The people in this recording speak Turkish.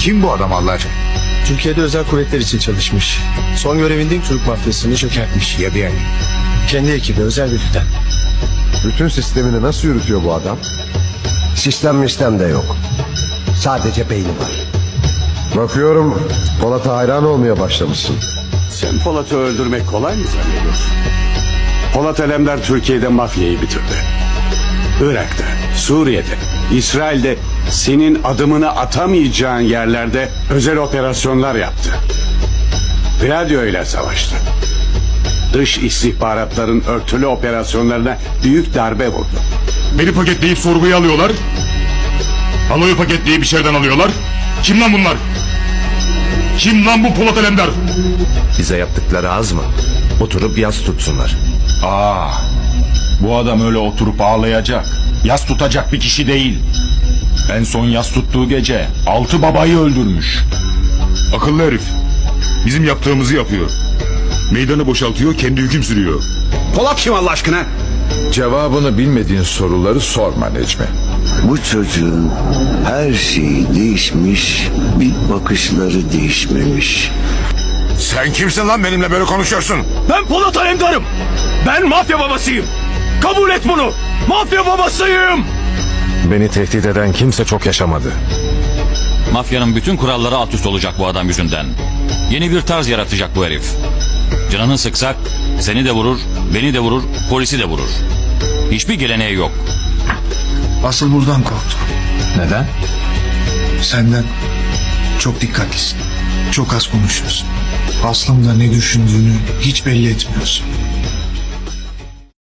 Kim bu adam Allah aşkına? Türkiye'de özel kuvvetler için çalışmış. Son görevinde Türk mafyasını çökertmiş. Ya yani. Kendi ekibi özel birlikten. Bütün sistemini nasıl yürütüyor bu adam? Sistem mistem de yok. Sadece beyni var. Bakıyorum Polat'a hayran olmaya başlamışsın. Sen Polat'ı öldürmek kolay mı zannediyorsun? Polat Alemdar Türkiye'de mafyayı bitirdi. Irak'ta, Suriye'de, İsrail'de senin adımını atamayacağın yerlerde özel operasyonlar yaptı. Gladio ile savaştı. Dış istihbaratların örtülü operasyonlarına büyük darbe vurdu. Beni paketleyip sorguya alıyorlar. Aloyu paketleyip içeriden alıyorlar. Kim lan bunlar? Kim lan bu Polat Alemdar? Bize yaptıkları az mı? Oturup yaz tutsunlar. Aa, bu adam öyle oturup ağlayacak. Yas tutacak bir kişi değil. En son yas tuttuğu gece altı babayı öldürmüş. Akıllı herif. Bizim yaptığımızı yapıyor. Meydanı boşaltıyor, kendi hüküm sürüyor. Polat kim Allah aşkına? Cevabını bilmediğin soruları sorma Necmi. Bu çocuğun her şeyi değişmiş, bir bakışları değişmemiş. Sen kimsin lan benimle böyle konuşuyorsun? Ben Polat Alemdar'ım. Ben mafya babasıyım. Kabul et bunu. Mafya babasıyım. Beni tehdit eden kimse çok yaşamadı. Mafyanın bütün kuralları alt üst olacak bu adam yüzünden. Yeni bir tarz yaratacak bu herif. Canını sıksak seni de vurur, beni de vurur, polisi de vurur. Hiçbir geleneği yok. Asıl buradan korktum. Neden? Senden çok dikkatlisin. Çok az konuşuyorsun. Aslında ne düşündüğünü hiç belli etmiyorsun.